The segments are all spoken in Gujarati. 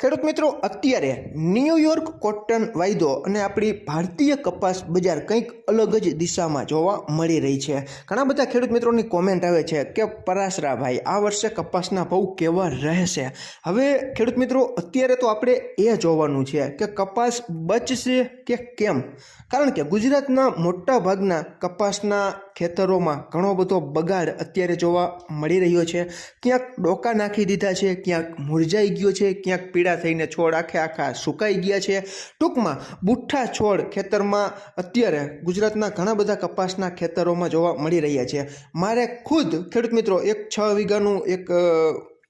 ખેડૂત મિત્રો, અત્યારે ન્યૂયોર્ક કોટન વાયદો અને આપણી ભારતીય કપાસ બજાર કંઈક અલગ જ દિશામાં જોવા મળી રહી છે. ઘણા બધા ખેડૂત મિત્રોની કોમેન્ટ આવે છે કે પરાસરા ભાઈ આ વર્ષે કપાસના ભાવ કેવા રહેશે? હવે ખેડૂત મિત્રો, અત્યારે તો આપણે એ જોવાનું છે કે કપાસ બચશે કે કેમ? કારણ કે ગુજરાતના મોટા ભાગના કપાસના ખેતરોમાં ઘણો બધો બગાડ અત્યારે જોવા મળી રહ્યો છે. ક્યાંક ડોકા નાખી દીધા છે, ક્યાંક મુરઝાઈ ગયો છે, ક્યાંક પીળા થઈને છોડ આખે આખા સુકાઈ ગયા છે. ટૂંકમાં બુઠ્ઠા છોડ ખેતરમાં અત્યારે ગુજરાતના ઘણા બધા કપાસના ખેતરોમાં જોવા મળી રહ્યા છે. મારે ખુદ, ખેડૂત મિત્રો, એક છ વીઘાનું એક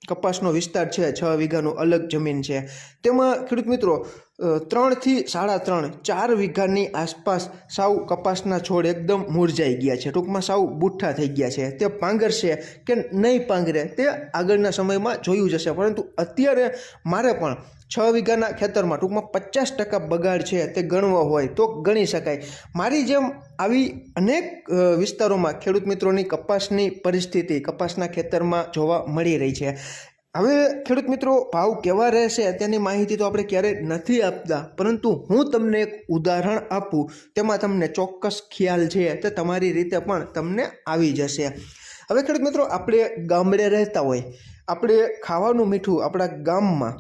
કપાસનો વિસ્તાર છે, છ વીઘાનું અલગ જમીન છે. તેમાં ખેડૂત મિત્રો ત્રણથી સાડા ત્રણ, ચાર વીઘાની આસપાસ સાવ કપાસના છોડ એકદમ મુરઝાઈ ગયા છે. ટૂંકમાં સાવ બુઠ્ઠા થઈ ગયા છે. તે પાંગરશે કે નહીં પાંગરે તે આગળના સમયમાં જોયું જશે પરંતુ અત્યારે મારે પણ છ વીઘાના ખેતરમાં ટૂંકમાં પચાસ ટકા બગાડ છે તે ગણવો હોય તો ગણી શકાય. મારી જેમ આવી અનેક વિસ્તારોમાં ખેડૂત મિત્રોની કપાસની પરિસ્થિતિ કપાસના ખેતરમાં જોવા મળી રહી છે. હવે ખેડૂત મિત્રો, ભાવ કેવા રહેશે તેની માહિતી તો આપણે ક્યારેય નથી આપતા, પરંતુ હું તમને એક ઉદાહરણ આપું, તેમાં તમને ચોક્કસ ખ્યાલ છે, તે તમારી રીતે પણ તમને આવી જશે. હવે ખેડૂત મિત્રો, આપણે ગામડે રહેતા હોય, આપણે ખાવાનું મીઠું આપણા ગામમાં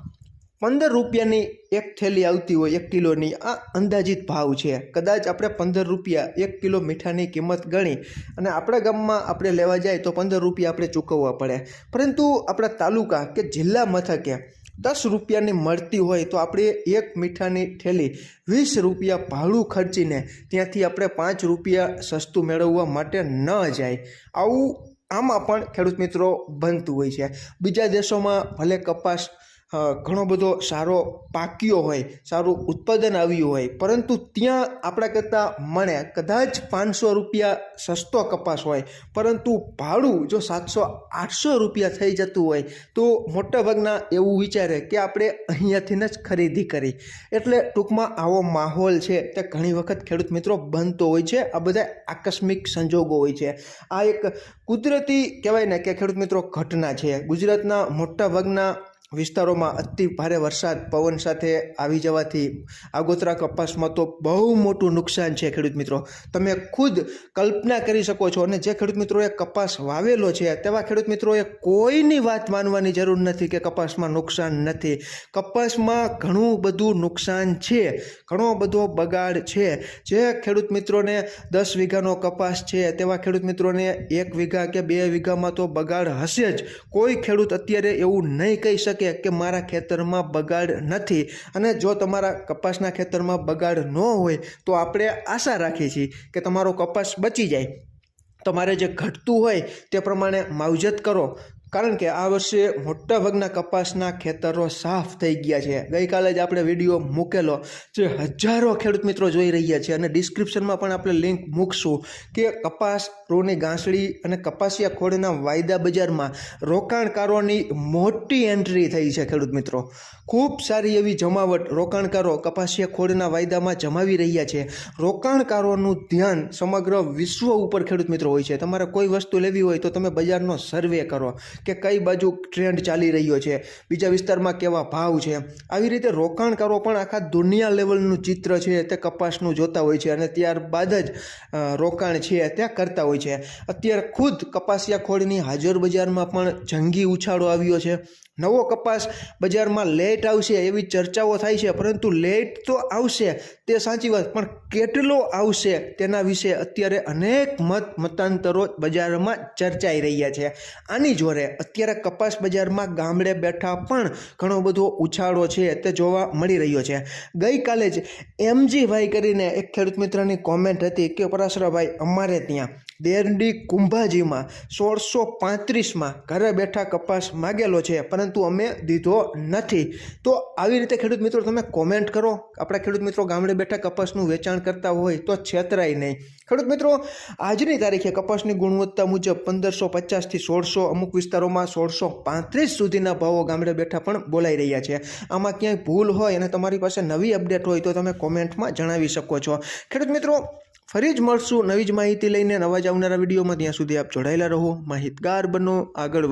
પંદર રૂપિયાની એક થેલી આવતી હોય, એક કિલોની, આ અંદાજિત ભાવ છે. કદાચ આપણે પંદર રૂપિયા, એક કિલો મીઠાની કિંમત ગણી અને આપણા ગામમાં આપણે લેવા જાય તો પંદર રૂપિયા આપણે ચૂકવવા પડે. પરંતુ આપણા તાલુકા કે જિલ્લા મથકે દસ રૂપિયાની મળતી હોય તો આપણે એક મીઠાની થેલી વીસ રૂપિયા ભાડું ખર્ચીને ત્યાંથી આપણે પાંચ રૂપિયા સસ્તું મેળવવા માટે ન જાય. આવું આમાં પણ ખેડૂત મિત્રો બનતું હોય છે. બીજા દેશોમાં ભલે કપાસ ઘણો બધો સારો પાક્યો હોય, સારું ઉત્પાદન આવ્યું હોય, પરંતુ ત્યાં આપણા કરતાં મને કદાચ પાંચસો રૂપિયા સસ્તો કપાસ હોય, પરંતુ ભાડું જો સાતસો આઠસો રૂપિયા થઈ જતું હોય, તો મોટાભાગના એવું વિચારે કે આપણે અહીંયાથી જ ખરીદી કરી. એટલે ટૂંકમાં આવો માહોલ છે, તે ઘણી વખત ખેડૂત મિત્રો બનતો હોય છે, આ બધા આકસ્મિક સંજોગો હોય છે. આ એક કુદરતી કહેવાય ને કે ખેડૂત મિત્રો ઘટના છે. ગુજરાતના મોટાભાગના વિસ્તારોમાં અતિ ભારે વરસાદ, પવન સાથે આવી જવાથી આગોતરા કપાસમાં તો બહુ મોટું નુકસાન છે, ખેડૂત મિત્રો. તમે ખુદ કલ્પના કરી શકો છો અને જે ખેડૂત મિત્રોએ કપાસ વાવેલો છે, તેવા ખેડૂત મિત્રોએ કોઈની વાત માનવાની જરૂર નથી કે કપાસમાં નુકસાન નથી. કપાસમાં ઘણું બધું નુકસાન છે, ઘણો બધો બગાડ છે. જે ખેડૂત મિત્રોને દસ વીઘાનો કપાસ છે, તેવા ખેડૂત મિત્રોને એક વીઘા કે બે વીઘામાં તો બગાડ હશે જ. કોઈ ખેડૂત અત્યારે એવું નહીં કહી શકે કે મારા ખેતરમાં બગાડ નથી. અને જો તમારા કપાસના ખેતરમાં બગાડ ન હોય, તો આપણે આશા રાખીએ છીએ કે તમારો કપાસ બચી જાય. તમારે જે ઘટતું હોય, તે પ્રમાણે માવજત કરો. કારણ કે આ વર્ષે મોટાભાગના કપાસના ખેતરો સાફ થઈ ગયા છે. ગઈકાલે જ આપણે વીડિયો મૂકેલો જે હજારો ખેડૂત મિત્રો જોઈ રહ્યા છે અને ડિસ્ક્રિપ્શનમાં પણ આપણે લિંક મૂકશું કે કપાસ, રોની ગાંસડી અને કપાસિયા ખોળના વાયદા બજારમાં રોકાણકારોની મોટી એન્ટ્રી થઈ છે ખેડૂત મિત્રો. ખૂબ સારી એવી જમાવટ રોકાણકારો કપાસિયા ખોળના વાયદામાં જમાવી રહ્યા છે. રોકાણકારોનું ધ્યાન સમગ્ર વિશ્વ ઉપર ખેડૂત મિત્રો હોય છે. તમારે કોઈ વસ્તુ લેવી હોય તો તમે બજારનો સર્વે કરો. કે કઈ બાજુ ટ્રેન્ડ ચાલી રહ્યો છે? બીજા વિસ્તારમાં કેવા ભાવ છે? આવી રીતે રોકાણકારો પણ આખા દુનિયા લેવલનું ચિત્ર છે તે કપાસનું જોતા હોય છે અને ત્યારબાદ જ રોકાણ છે ત્યાં કરતા હોય છે. અત્યારે ખુદ કપાસિયા ખોળની હાજર બજારમાં પણ જંગી ઉછાળો આવ્યો છે. નવો કપાસ બજારમાં લેટ આવશે એવી ચર્ચાઓ થાય છે, પરંતુ લેટ તો આવશે, તે સાચી વાત, પણ કેટલો આવશે તેના વિશે અત્યારે અનેક મત, મતાંતરો બજારમાં ચર્ચાઈ રહ્યા છે. આની જોડે અત્યારે કપાસ બજારમાં ગામડે બેઠા પણ ઘણો બધો ઉછાળો છે તે જોવા મળી રહ્યો છે. ગઈકાલે જ એમજીભાઈ કરીને એક ખેડૂત મિત્રની કોમેન્ટ હતી કે, પરાશરાભાઈ, અમારે ત્યાં દેરડી કુંભાજીમાં સોળસો પાંત્રીસમાં ઘરે બેઠા કપાસ માગેલો છે, પરંતુ અમે દીધો નથી. તો આવી રીતે ખેડૂત મિત્રો તમે કોમેન્ટ કરો. આપણા ખેડૂત મિત્રો ગામડે બેઠા કપાસનું વેચાણ કરતા હોય તો છેતરાય નહીં. ખેડૂત મિત્રો, આજની તારીખે કપાસની ગુણવત્તા મુજબ પંદરસો પચાસથી સોળસો, અમુક વિસ્તારોમાં સોળસો પાંત્રીસ સુધીના ભાવો ગામડે બેઠા પણ બોલાઈ રહ્યા છે. આમાં ક્યાંય ભૂલ હોય અને તમારી પાસે નવી અપડેટ હોય તો તમે કોમેન્ટમાં જણાવી શકો છો. ખેડૂત મિત્રો ફરી જ મળશું નવી જ માહિતી લઈને નવા જ આવનારા વિડીયોમાં. ત્યાં સુધી આપ જોડાયેલા રહો. માહિતગાર બનો. આગળ